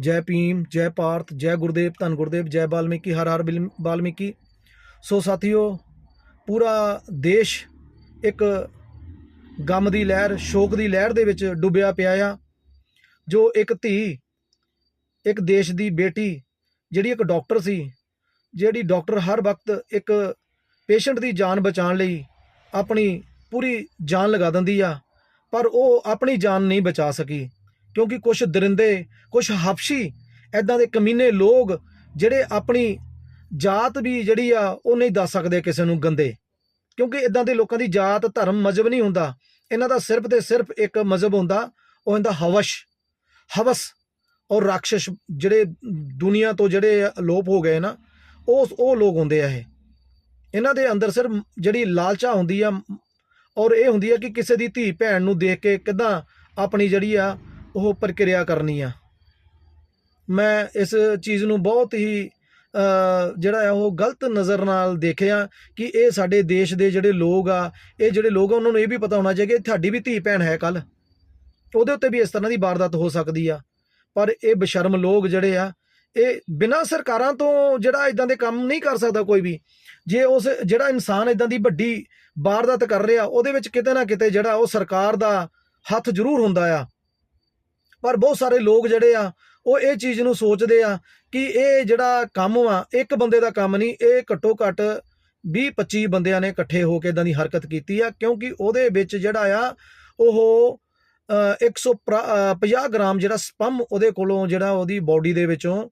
ਜੈ ਭੀਮ, ਜੈ ਪਾਰਥ, ਜੈ ਗੁਰਦੇਵ, ਧੰਨ ਗੁਰਦੇਵ, ਜੈ ਬਾਲਮੀਕੀ, ਹਰ ਹਰ ਬਿਲ- ਬਾਲਮੀਕੀ। ਸੋ ਸਾਥੀਓ, ਪੂਰਾ ਦੇਸ਼ ਇੱਕ ਗਮ ਦੀ ਲਹਿਰ, ਸ਼ੋਕ ਦੀ ਲਹਿਰ ਦੇ ਵਿੱਚ ਡੁੱਬਿਆ ਪਿਆ ਆ, ਜੋ ਇੱਕ ਧੀ, ਇੱਕ ਦੇਸ਼ ਦੀ ਬੇਟੀ, ਜਿਹੜੀ ਇੱਕ ਡਾਕਟਰ ਸੀ, ਜਿਹੜੀ ਡਾਕਟਰ ਹਰ ਵਕਤ ਇੱਕ ਪੇਸ਼ੈਂਟ ਦੀ ਜਾਨ ਬਚਾਉਣ ਲਈ ਆਪਣੀ ਪੂਰੀ ਜਾਨ ਲਗਾ ਦਿੰਦੀ ਆ, ਪਰ ਉਹ ਆਪਣੀ ਜਾਨ ਨਹੀਂ ਬਚਾ ਸਕੀ। ਕਿਉਂਕਿ ਕੁਝ ਦਰਿੰਦੇ ਕੁਝ ਹਫਸ਼ੀ ਐਦਾਂ ਦੇ ਕਮੀਨੇ ਲੋਕ ਜਿਹੜੇ ਆਪਣੀ ਜਾਤ ਵੀ ਜਿਹੜੀ ਆ, ਉਹ ਨਹੀਂ ਦੱਸ ਸਕਦੇ ਕਿਸੇ ਨੂੰ ਗੰਦੇ। ਕਿਉਂਕਿ ਇਦਾਂ ਦੇ ਲੋਕਾਂ ਦੀ ਜਾਤ, ਧਰਮ ਮਜ਼ਹਬ ਨਹੀਂ ਹੁੰਦਾ। ਇਹਨਾਂ ਦਾ ਸਿਰਫ ਤੇ ਸਿਰਫ ਇੱਕ ਮਜ਼ਹਬ ਹੁੰਦਾ, ਉਹ ਹੁੰਦਾ ਹਵਸ਼। ਹਵਸ ਔਰ ਰਾਖਸ਼ ਜਿਹੜੇ ਦੁਨੀਆ ਤੋਂ ਜਿਹੜੇ ਅਲੋਪ ਹੋ ਗਏ ਨਾ, ਉਹ ਉਹ ਲੋਕ ਹੁੰਦੇ ਆ ਇਹ। ਇਹਨਾਂ ਦੇ ਅੰਦਰ ਸਿਰਫ ਜਿਹੜੀ ਲਾਲਚਾ ਹੁੰਦੀ ਆ, ਔਰ ਇਹ ਹੁੰਦੀ ਆ ਕਿ ਕਿਸੇ ਦੀ ਧੀ ਭੈਣ ਨੂੰ ਦੇਖ ਕੇ ਕਿਦਾਂ ਆਪਣੀ ਜਿਹੜੀ ਆ ਉਹ ਪ੍ਰਕਿਰਿਆ ਕਰਨੀ ਆ। ਮੈਂ ਇਸ ਚੀਜ਼ ਨੂੰ ਬਹੁਤ ਹੀ ਜਿਹੜਾ ਆ, ਉਹ ਗਲਤ ਨਜ਼ਰ ਨਾਲ ਦੇਖਿਆ ਕਿ ਇਹ ਸਾਡੇ ਦੇਸ਼ ਦੇ ਜਿਹੜੇ ਲੋਕ ਆ, ਇਹ ਜਿਹੜੇ ਲੋਕ ਆ, ਉਹਨਾਂ ਨੂੰ ਇਹ ਵੀ ਪਤਾ ਹੋਣਾ ਚਾਹੀਦਾ ਕਿ ਤੁਹਾਡੀ ਵੀ ਧੀ ਭੈਣ ਹੈ ਕੱਲ ਉਹਦੇ ਉੱਤੇ ਵੀ ਇਸ ਤਰ੍ਹਾਂ ਦੀ ਵਾਰਦਾਤ ਹੋ ਸਕਦੀ ਆ। ਪਰ ਇਹ ਬਸ਼ਰਮ ਲੋਕ ਜਿਹੜੇ ਆ, ਇਹ ਬਿਨਾਂ ਸਰਕਾਰਾਂ ਤੋਂ ਜਿਹੜਾ ਇਦਾਂ ਦੇ ਕੰਮ ਨਹੀਂ ਕਰ ਸਕਦਾ ਕੋਈ ਵੀ। ਜੇ ਉਸ ਜਿਹੜਾ ਇਨਸਾਨ ਇਦਾਂ ਦੀ ਵੱਡੀ ਵਾਰਦਾਤ ਕਰ ਰਿਹਾ, ਉਹਦੇ ਵਿੱਚ ਕਿਤੇ ਨਾ ਕਿਤੇ ਜਿਹੜਾ ਉਹ ਸਰਕਾਰ ਦਾ ਹੱਥ ਜ਼ਰੂਰ ਹੁੰਦਾ ਆ। ਪਰ ਬਹੁਤ ਸਾਰੇ ਲੋਕ ਜਿਹੜੇ ਆ ਉਹ ਇਹ ਚੀਜ਼ ਨੂੰ ਸੋਚਦੇ ਆ ਕਿ ਇਹ ਜਿਹੜਾ ਕੰਮ ਆ ਇੱਕ ਬੰਦੇ ਦਾ ਕੰਮ ਨਹੀਂ ਇਹ ਘੱਟੋ ਘੱਟ 20 25 ਬੰਦਿਆਂ ਨੇ ਇਕੱਠੇ ਹੋ ਕੇ ਇਦਾਂ ਦੀ ਹਰਕਤ ਕੀਤੀ ਆ ਕਿਉਂਕਿ ਉਹਦੇ ਵਿੱਚ ਜਿਹੜਾ ਆ ਉਹ ਅ, 150 ਗ੍ਰਾਮ ਜਿਹੜਾ ਸਪਮ ਉਹਦੇ ਕੋਲੋਂ ਜਿਹੜਾ ਉਹਦੀ ਬਾਡੀ ਦੇ ਵਿੱਚੋਂ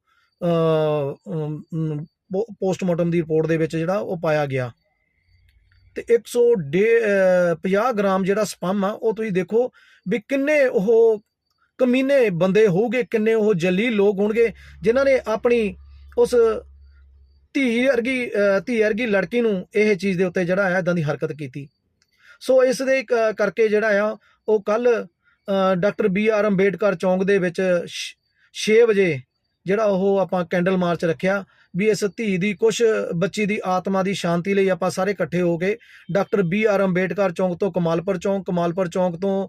ਪੋਸਟਮਾਰਟਮ ਦੀ ਰਿਪੋਰਟ ਦੇ ਵਿੱਚ ਜਿਹੜਾ ਉਹ ਪਾਇਆ ਗਿਆ। ਤੇ 150 ਗ੍ਰਾਮ ਜਿਹੜਾ ਸਪਮ ਆ ਉਹ ਤੁਸੀਂ ਦੇਖੋ ਵੀ ਕਿੰਨੇ ਉਹ ਕਮੀਨੇ ਬੰਦੇ ਹੋਊਗੇ, ਕਿੰਨੇ ਉਹ ਜਲੀ ਲੋਕ ਹੋਣਗੇ, ਜਿਨ੍ਹਾਂ ਨੇ ਆਪਣੀ ਉਸ ਧੀ ਅਰਗੀ ਧੀ ਅਰਗੀ ਲੜਕੀ ਨੂੰ ਇਹ ਚੀਜ਼ ਦੇ ਉੱਤੇ ਜਿਹੜਾ ਹੈ ਇਦਾਂ ਦੀ ਹਰਕਤ ਕੀਤੀ। ਸੋ ਇਸ ਦੇ ਕ- ਕਰਕੇ ਜਿਹੜਾ ਆ, ਉਹ ਕੱਲ ਡਾਕਟਰ ਬੀ ਆਰ ਅੰਬੇਡਕਰ ਚੌਂਕ ਦੇ ਵਿੱਚ 6 ਵਜੇ ਜਿਹੜਾ ਉਹ ਆਪਾਂ ਕੈਂਡਲ ਮਾਰਚ ਰੱਖਿਆ ਵੀ ਇਸ ਧੀ ਦੀ ਕੁਝ ਬੱਚੀ ਦੀ ਆਤਮਾ ਦੀ ਸ਼ਾਂਤੀ ਲਈ ਆਪਾਂ ਸਾਰੇ ਇਕੱਠੇ ਹੋ ਕੇ ਡਾਕਟਰ ਬੀ ਆਰ ਅੰਬੇਡਕਰ ਚੌਂਕ ਤੋਂ ਕਮਾਲਪੁਰ ਚੌਂਕ ਕਮਾਲਪੁਰ ਚੌਂਕ ਤੋਂ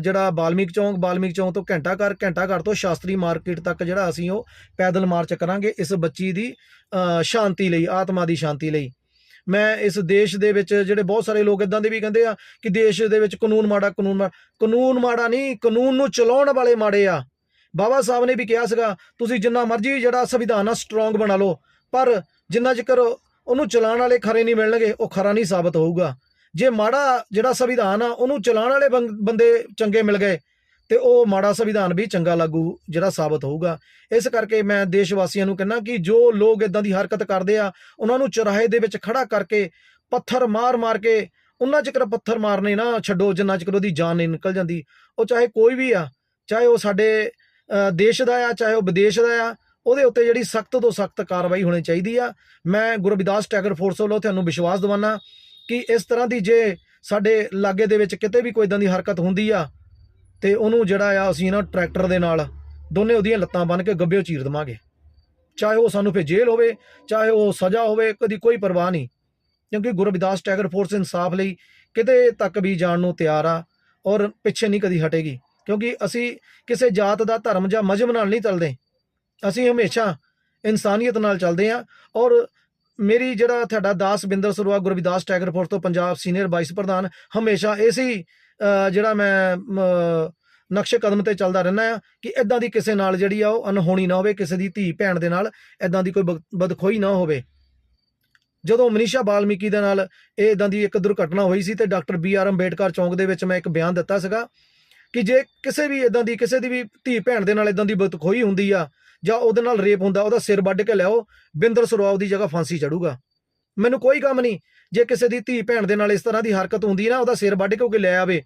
ਜਿਹੜਾ ਬਾਲਮੀਕ ਚੌਂਕ ਬਾਲਮੀਕ ਚੌਂਕ ਤੋਂ ਘੰਟਾ ਘਰ ਘੰਟਾ ਘਰ ਤੋਂ ਸ਼ਾਸਤਰੀ ਮਾਰਕੀਟ ਤੱਕ ਜਿਹੜਾ ਅਸੀਂ ਉਹ ਪੈਦਲ ਮਾਰਚ ਕਰਾਂਗੇ ਇਸ ਬੱਚੀ ਦੀ ਸ਼ਾਂਤੀ ਲਈ, ਆਤਮਾ ਦੀ ਸ਼ਾਂਤੀ ਲਈ। ਮੈਂ ਇਸ ਦੇਸ਼ ਦੇ ਵਿੱਚ ਜਿਹੜੇ ਬਹੁਤ ਸਾਰੇ ਲੋਕ ਇਦਾਂ ਦੇ ਵੀ ਕਹਿੰਦੇ ਆ ਕਿ ਦੇਸ਼ ਦੇ ਵਿੱਚ ਕਾਨੂੰਨ ਮਾੜਾ ਕਾਨੂੰਨ ਮਾੜਾ ਕਾਨੂੰਨ ਮਾੜਾ ਨਹੀਂ, ਕਾਨੂੰਨ ਨੂੰ ਚਲਾਉਣ ਵਾਲੇ ਮਾੜੇ ਆ। ਬਾਬਾ ਸਾਹਿਬ ਨੇ ਵੀ ਕਿਹਾ ਸੀਗਾ, ਤੁਸੀਂ ਜਿੰਨਾ ਮਰਜ਼ੀ ਜਿਹੜਾ ਸੰਵਿਧਾਨ ਆ ਸਟਰੋਂਗ ਬਣਾ ਲਓ, ਪਰ ਜਿੰਨਾ ਚਿਰ ਉਹਨੂੰ ਚਲਾਉਣ ਵਾਲੇ ਖਰੇ ਨਹੀਂ ਮਿਲਣਗੇ, ਉਹ ਖਰਾ ਨਹੀਂ ਸਾਬਤ ਹੋਊਗਾ। ਜੇ ਮਾੜਾ ਜਿਹੜਾ ਸੰਵਿਧਾਨ ਆ, ਉਹਨੂੰ ਚਲਾਉਣ ਵਾਲੇ ਬੰ- ਬੰਦੇ ਚੰਗੇ ਮਿਲ ਗਏ, ਤੇ ਉਹ ਮਾੜਾ ਸੰਵਿਧਾਨ ਵੀ ਚੰਗਾ ਲਾਗੂ ਜਿਹੜਾ ਸਾਬਤ ਹੋਊਗਾ। ਇਸ ਕਰਕੇ ਮੈਂ ਦੇਸ਼ ਵਾਸੀਆਂ ਨੂੰ ਕਹਿੰਦਾ ਕਿ ਜੋ ਲੋਕ ਇਦਾਂ ਦੀ ਹਰਕਤ ਕਰਦੇ ਆ, ਉਹਨਾਂ ਨੂੰ ਚੁਰਾਹੇ ਦੇ ਵਿੱਚ ਖੜਾ ਕਰਕੇ ਪੱਥਰ ਮਾਰ-ਮਾਰ ਕੇ ਉਹਨਾਂ ਚਿਕਰ ਪੱਥਰ ਮਾਰਨੇ ਨਾ ਛੱਡੋ, ਜਿੰਨਾ ਚਿਕਰ ਉਹਦੀ ਜਾਨ ਨਹੀਂ ਨਿਕਲ ਜਾਂਦੀ। ਉਹ ਚਾਹੇ ਕੋਈ ਵੀ ਆ, ਚਾਹੇ ਉਹ ਸਾਡੇ ਦੇਸ਼ ਦਾ ਆ, ਚਾਹੇ ਉਹ ਵਿਦੇਸ਼ ਦਾ ਆ, ਉਹਦੇ ਉੱਤੇ ਜਿਹੜੀ ਸਖਤ ਤੋਂ ਸਖਤ ਕਾਰਵਾਈ ਹੋਣੀ ਚਾਹੀਦੀ ਆ। ਮੈਂ ਗੁਰਬਿਦਾਸ ਟੈਗਰ ਫੋਰਸ ਵੱਲੋਂ ਤੁਹਾਨੂੰ ਵਿਸ਼ਵਾਸ ਦਿਵਾਨਾ ਕਿ ਇਸ ਤਰ੍ਹਾਂ ਦੀ ਜੇ ਸਾਡੇ ਲਾਗੇ ਦੇ ਵਿੱਚ ਕਿਤੇ ਵੀ ਕੋਈ ਇਦਾਂ ਦੀ ਹਰਕਤ ਹੁੰਦੀ ਆ, ਤੇ ਉਹਨੂੰ ਜਿਹੜਾ ਆ ਅਸੀਂ ਨਾ ਟਰੈਕਟਰ ਦੇ ਨਾਲ ਦੋਨੇ ਉਹਦੀਆਂ ਲੱਤਾਂ ਬੰਨ ਕੇ ਗੱਬਿਓ ਚੀਰ ਦਵਾਂਗੇ। ਚਾਹੇ ਉਹ ਸਾਨੂੰ ਫਿਰ ਜੇਲ੍ਹ ਹੋਵੇ, ਚਾਹੇ ਉਹ ਸਜ਼ਾ ਹੋਵੇ, ਕਦੀ ਕੋਈ ਪਰਵਾਹ ਨਹੀਂ। ਕਿਉਂਕਿ ਗੁਰਬਿਦਾਸ ਟੈਗਰ ਫੋਰਸ ਇਨਸਾਫ ਲਈ ਕਿਤੇ ਤੱਕ ਵੀ ਜਾਣ ਨੂੰ ਤਿਆਰ ਆ ਔਰ ਪਿੱਛੇ ਨਹੀਂ ਕਦੀ ਹਟੇਗੀ। ਕਿਉਂਕਿ ਅਸੀਂ ਕਿਸੇ ਜਾਤ ਦਾ ਧਰਮ ਜਾਂ ਮਜ਼ਮ ਨਾਲ ਨਹੀਂ ਚੱਲਦੇ। ਅਸੀਂ ਹਮੇਸ਼ਾ ਇਨਸਾਨੀਅਤ ਨਾਲ ਚੱਲਦੇ ਹਾਂ ਔਰ ਮੇਰੀ ਜਿਹੜਾ ਤੁਹਾਡਾ ਦਾਸ ਬਿੰਦਰ ਸਰਵਾ ਗੁਰਵਿਦਾਸ ਟੈਗਰ ਫੋਰਸ ਤੋਂ ਪੰਜਾਬ ਸੀਨੀਅਰ ਵਾਈਸ ਪ੍ਰਧਾਨ ਹਮੇਸ਼ਾ ਇਸੇ ਹੀ ਜਿਹੜਾ ਮੈਂ ਨਕਸ਼ੇ ਕਦਮ ਤੇ ਚੱਲਦਾ ਰਹਿਣਾ ਆ ਕਿ ਇਦਾਂ ਦੀ ਕਿਸੇ ਨਾਲ ਜਿਹੜੀ ਆ ਉਹ ਅਨਹੋਣੀ ਨਾ ਹੋਵੇ, ਕਿਸੇ ਦੀ ਧੀ ਭੈਣ ਦੇ ਨਾਲ ਇਦਾਂ ਦੀ ਕੋਈ ਬਦ- ਬਦਖੋਈ ਨਾ ਹੋਵੇ। ਜਦੋਂ ਮਨੀਸ਼ਾ ਬਾਲਮੀਕੀ ਦੇ ਨਾਲ ਇਹ ਇਦਾਂ ਦੀ ਇੱਕ ਦੁਰਘਟਨਾ ਹੋਈ ਸੀ ਤੇ ਡਾਕਟਰ ਬੀ ਆਰ ਅੰਬੇਡਕਰ ਚੌਂਕ ਦੇ ਵਿੱਚ ਮੈਂ ਇੱਕ ਬਿਆਨ ਦਿੱਤਾ ਸੀਗਾ ਕਿ ਜੇ ਕਿਸੇ ਵੀ ਇਦਾਂ ਦੀ, ਕਿਸੇ ਦੀ ਵੀ ਧੀ ਭੈਣ ਦੇ ਨਾਲ ਇਦਾਂ ਦੀ ਬਦਖੋਈ ਹੁੰਦੀ ਆ, ਜਾਂ ਉਹਦੇ ਨਾਲ ਰੇਪ ਹੁੰਦਾ, ਉਹਦਾ ਸਿਰ ਵੱਢ ਕੇ ਲਿਆਓ, ਬਿੰਦਰ ਸਰਵਾਉ ਦੀ ਜਗ੍ਹਾ ਫਾਂਸੀ ਚੜੂਗਾ। ਮੈਨੂੰ ਕੋਈ ਕੰਮ ਨਹੀਂ, ਜੇ ਕਿਸੇ ਦੀ ਧੀ ਭੈਣ ਦੇ ਨਾਲ ਇਸ ਤਰ੍ਹਾਂ ਦੀ ਹਰਕਤ ਹੁੰਦੀ ਨਾ, ਉਹਦਾ ਸਿਰ ਵੱਢ ਕੇ ਉਹ ਕੇ ਲੈ ਆਵੇ,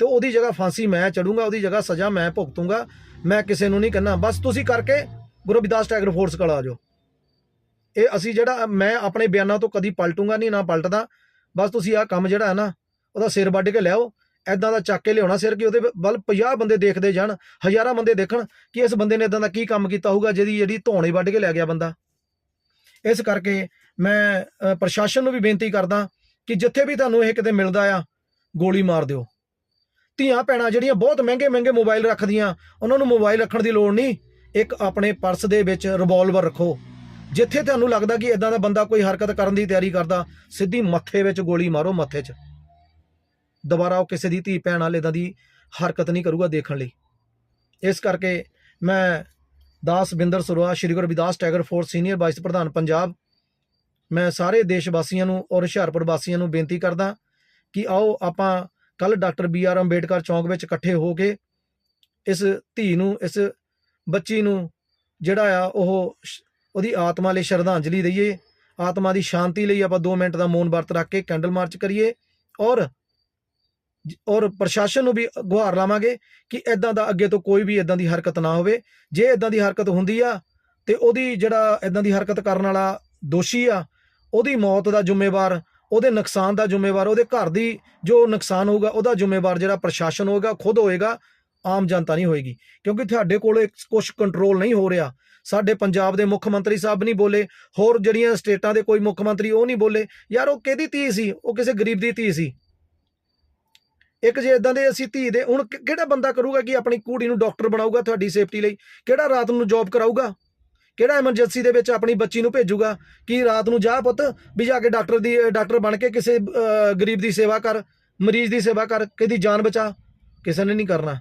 ਤੇ ਉਹਦੀ ਜਗ੍ਹਾ ਫਾਂਸੀ ਮੈਂ ਚੜੂੰਗਾ, ਉਹਦੀ ਜਗ੍ਹਾ ਸਜ਼ਾ ਮੈਂ ਭੁਗਤੂੰਗਾ, ਮੈਂ ਕਿਸੇ ਨੂੰ ਨਹੀਂ ਕਹਿੰਦਾ ਬਸ ਤੁਸੀਂ ਕਰਕੇ ਗੁਰੂ ਰਵਿਦਾਸ ਟੈਗਰ ਫੋਰਸ ਕੋਲ ਆ ਜਾਓ ਇਹ ਅਸੀਂ ਜਿਹੜਾ, ਮੈਂ ਆਪਣੇ ਬਿਆਨਾਂ ਤੋਂ ਕਦੀ ਪਲਟੂੰਗਾ ਨਹੀਂ, ਨਾ ਪਲਟਦਾ। ਬਸ ਤੁਸੀਂ ਆਹ ਕੰਮ ਜਿਹੜਾ ਹੈ ਨਾ, ਉਹਦਾ ਸਿਰ ਵੱਢ ਕੇ ਲਿਆਓ ਐਦਾਂ ਦਾ ਚੱਕ ਕੇ ਲਿਆਉਣਾ ਸਿਰ ਕਿ ਉਹਦੇ ਵੱਲ 50 ਬੰਦੇ ਦੇਖਦੇ ਜਾਣ, ਹਜ਼ਾਰਾਂ ਬੰਦੇ ਦੇਖਣ ਕਿ ਇਸ ਬੰਦੇ ਨੇ ਇਦਾਂ ਦਾ ਕੀ ਕੰਮ ਕੀਤਾ ਹੋਊਗਾ, ਜਿਹਦੀ ਜਿਹੜੀ ਧੌਣੇ ਵੱਢ ਕੇ ਲੈ ਗਿਆ ਬੰਦਾ। ਇਸ ਕਰਕੇ ਮੈਂ ਪ੍ਰਸ਼ਾਸਨ ਨੂੰ ਵੀ ਬੇਨਤੀ ਕਰਦਾ ਕਿ ਜਿੱਥੇ ਵੀ ਤੁਹਾਨੂੰ ਇਹ ਕਿਤੇ ਮਿਲਦਾ ਆ, ਗੋਲੀ ਮਾਰ ਦਿਓ। ਧੀਆਂ ਭੈਣਾਂ ਜਿਹੜੀਆਂ ਬਹੁਤ ਮਹਿੰਗੇ ਮਹਿੰਗੇ ਮੋਬਾਈਲ ਰੱਖਦੀਆਂ, ਉਹਨਾਂ ਨੂੰ ਮੋਬਾਈਲ ਰੱਖਣ ਦੀ ਲੋੜ ਨਹੀਂ। ਇੱਕ ਆਪਣੇ ਪਰਸ ਦੇ ਵਿੱਚ ਰਿਵਾਲਵਰ ਰੱਖੋ। ਜਿੱਥੇ ਤੁਹਾਨੂੰ ਲੱਗਦਾ ਕਿ ਇਦਾਂ ਦਾ ਬੰਦਾ ਕੋਈ ਹਰਕਤ ਕਰਨ ਦੀ ਤਿਆਰੀ ਕਰਦਾ, ਸਿੱਧੀ ਮੱਥੇ ਵਿੱਚ ਗੋਲੀ ਮਾਰੋ, ਮੱਥੇ 'ਚ। ਦੁਬਾਰਾ ਉਹ ਕਿਸੇ ਦੀ ਧੀ ਭੈਣ ਨਾਲ ਇਦਾਂ ਦੀ ਹਰਕਤ ਨਹੀਂ ਕਰੂਗਾ ਦੇਖਣ ਲਈ। ਇਸ ਕਰਕੇ ਮੈਂ ਦਾਸ Binder Saroa, Shri Guru Ravidas tiger force senior vice ਪ੍ਰਧਾਨ ਪੰਜਾਬ, ਮੈਂ ਸਾਰੇ ਦੇਸ਼ ਵਾਸੀਆਂ ਨੂੰ ਔਰ ਹੁਸ਼ਿਆਰਪੁਰ ਵਾਸੀਆਂ ਨੂੰ ਬੇਨਤੀ ਕਰਦਾ ਕਿ ਆਓ ਆਪਾਂ ਕੱਲ ਡਾਕਟਰ ਬੀ ਆਰ ਅੰਬੇਡਕਰ ਚੌਂਕ ਵਿੱਚ ਇਕੱਠੇ ਹੋ ਕੇ ਇਸ ਧੀ ਨੂੰ, ਇਸ ਬੱਚੀ ਨੂੰ ਜਿਹੜਾ ਆ ਉਹ ਉਹਦੀ ਆਤਮਾ ਲਈ ਸ਼ਰਧਾਂਜਲੀ ਦਈਏ, ਆਤਮਾ ਦੀ ਸ਼ਾਂਤੀ ਲਈ ਆਪਾਂ 2 ਮਿੰਟ ਦਾ ਮੌਨ ਵਰਤ ਰੱਖ ਕੇ ਕੈਂਡਲ ਮਾਰਚ ਕਰੀਏ ਔਰ ਔਰ ਪ੍ਰਸ਼ਾਸਨ ਨੂੰ ਵੀ ਗੁਹਾਰ ਲਾਵਾਂਗੇ ਕਿ ਇਦਾਂ ਦਾ ਅੱਗੇ ਤੋਂ ਕੋਈ ਵੀ ਇਦਾਂ ਦੀ ਹਰਕਤ ਨਾ ਹੋਵੇ। ਜੇ ਇਦਾਂ ਦੀ ਹਰਕਤ ਹੁੰਦੀ ਆ ਤੇ ਉਹਦੀ ਜਿਹੜਾ ਇਦਾਂ ਦੀ ਹਰਕਤ ਕਰਨ ਵਾਲਾ ਦੋਸ਼ੀ ਆ, ਉਹਦੀ ਮੌਤ ਦਾ ਜ਼ਿੰਮੇਵਾਰ, ਉਹਦੇ ਨੁਕਸਾਨ ਦਾ ਜ਼ਿੰਮੇਵਾਰ, ਉਹਦੇ ਘਰ ਦੀ ਜੋ ਨੁਕਸਾਨ ਹੋਊਗਾ, ਉਹਦਾ ਜ਼ਿੰਮੇਵਾਰ ਜਿਹੜਾ ਪ੍ਰਸ਼ਾਸਨ ਹੋਏਗਾ ਖੁਦ ਹੋਏਗਾ, ਆਮ ਜਨਤਾ ਨਹੀਂ ਹੋਏਗੀ। ਕਿਉਂਕਿ ਤੁਹਾਡੇ ਕੋਲ ਕੁਝ ਕੰਟਰੋਲ ਨਹੀਂ ਹੋ ਰਿਹਾ। ਸਾਡੇ ਪੰਜਾਬ ਦੇ ਮੁੱਖ ਮੰਤਰੀ ਸਾਹਿਬ ਨਹੀਂ ਬੋਲੇ, ਹੋਰ ਜਿਹੜੀਆਂ ਸਟੇਟਾਂ ਦੇ ਕੋਈ ਮੁੱਖ ਮੰਤਰੀ ਉਹ ਨਹੀਂ ਬੋਲੇ। ਯਾਰ ਉਹ ਕਿਹਦੀ ਧੀ ਸੀ? ਉਹ ਕਿਸੇ ਗਰੀਬ ਦੀ ਧੀ ਸੀ। ਇੱਕ ਜੇ ਇਦਾਂ ਦੇ ਅਸੀਂ ਧੀ ਦੇ, ਹੁਣ ਕਿਹੜਾ ਬੰਦਾ ਕਰੂਗਾ ਕਿ ਆਪਣੀ ਕੁੜੀ ਨੂੰ ਡਾਕਟਰ ਬਣਾਊਗਾ ਤੁਹਾਡੀ ਸੇਫਟੀ ਲਈ? ਕਿਹੜਾ ਰਾਤ ਨੂੰ ਜੌਬ ਕਰਾਊਗਾ? ਕਿਹੜਾ ਐਮਰਜੈਂਸੀ ਦੇ ਵਿੱਚ ਆਪਣੀ ਬੱਚੀ ਨੂੰ ਭੇਜੂਗਾ ਕਿ ਰਾਤ ਨੂੰ ਜਾ ਪੁੱਤ ਵੀ ਜਾ ਕੇ ਡਾਕਟਰ ਦੀ, ਡਾਕਟਰ ਬਣ ਕੇ ਕਿਸੇ ਗਰੀਬ ਦੀ ਸੇਵਾ ਕਰ, ਮਰੀਜ਼ ਦੀ ਸੇਵਾ ਕਰ, ਕਿਹਦੀ ਜਾਨ ਬਚਾ? ਕਿਸੇ ਨੇ ਨਹੀਂ ਕਰਨਾ।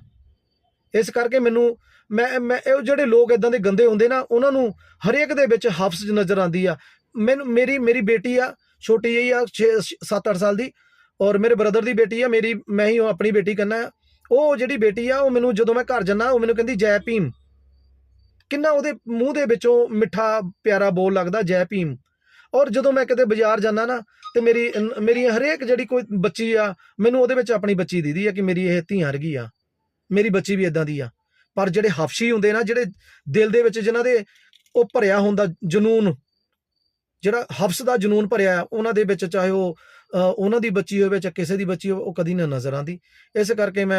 ਇਸ ਕਰਕੇ ਮੈਨੂੰ, ਮੈਂ ਮੈਂ, ਇਹ ਜਿਹੜੇ ਲੋਕ ਇਦਾਂ ਦੇ ਗੰਦੇ ਹੁੰਦੇ ਨਾ, ਉਹਨਾਂ ਨੂੰ ਹਰੇਕ ਦੇ ਵਿੱਚ ਹਫਸ ਨਜ਼ਰ ਆਉਂਦੀ ਆ। ਮੈਨੂੰ, ਮੇਰੀ ਮੇਰੀ ਬੇਟੀ ਆ, ਛੋਟੀ ਜਿਹੀ ਆ 6 7-8 ਸਾਲ ਦੀ। ਔਰ ਮੇਰੇ ਬ੍ਰਦਰ ਦੀ ਬੇਟੀ ਆ, ਮੇਰੀ, ਮੈਂ ਹੀ ਉਹ ਆਪਣੀ ਬੇਟੀ ਕਹਿੰਦਾ ਆ ਉਹ ਜਿਹੜੀ ਬੇਟੀ ਆ, ਉਹ ਮੈਨੂੰ ਜਦੋਂ ਮੈਂ ਘਰ ਜੰਨਾ ਉਹ ਮੈਨੂੰ ਕਹਿੰਦੀ, ਜੈ ਭੀਮ। ਕਿੰਨਾ ਉਹਦੇ ਮੂੰਹ ਦੇ ਵਿੱਚੋਂ ਮਿੱਠਾ, ਪਿਆਰਾ ਬੋਲ ਲੱਗਦਾ, ਜੈ ਭੀਮ। ਔਰ ਜਦੋਂ ਮੈਂ ਕਿਤੇ ਬਾਜ਼ਾਰ ਜਾਂਦਾ ਨਾ, ਤੇ ਮੇਰੀ ਮੇਰੀ ਹਰੇਕ ਜਿਹੜੀ ਕੋਈ ਬੱਚੀ ਆ, ਮੈਨੂੰ ਉਹਦੇ ਵਿੱਚ ਆਪਣੀ ਬੱਚੀ ਦੀਦੀ ਆ ਕਿ ਮੇਰੀ ਇਹ ਧੀਆਂ ਵਰਗੀ ਆ। ਮੇਰੀ ਬੱਚੀ ਵੀ ਇਦਾਂ ਦੀ ਆ। ਪਰ ਜਿਹੜੇ ਹਫਸ਼ੀ ਹੁੰਦੇ ਨਾ, ਜਿਹੜੇ ਦਿਲ ਦੇ ਵਿੱਚ ਜਿਨ੍ਹਾਂ ਦੇ ਉਹ ਭਰਿਆ ਹੁੰਦਾ ਜਨੂਨ, ਜਿਹੜਾ ਹਫਸ ਦਾ ਜਨੂਨ ਭਰਿਆ, ਉਹਨਾਂ ਦੇ ਵਿੱਚ ਚਾਹੇ ਉਹ ਉਹਨਾਂ ਦੀ ਬੱਚੀ ਹੋਵੇ ਜਾਂ ਕਿਸੇ ਦੀ ਬੱਚੀ ਹੋਵੇ, ਉਹ ਕਦੀ ਨਾ ਨਜ਼ਰ ਆਂਦੀ ਇਸ ਕਰਕੇ ਮੈਂ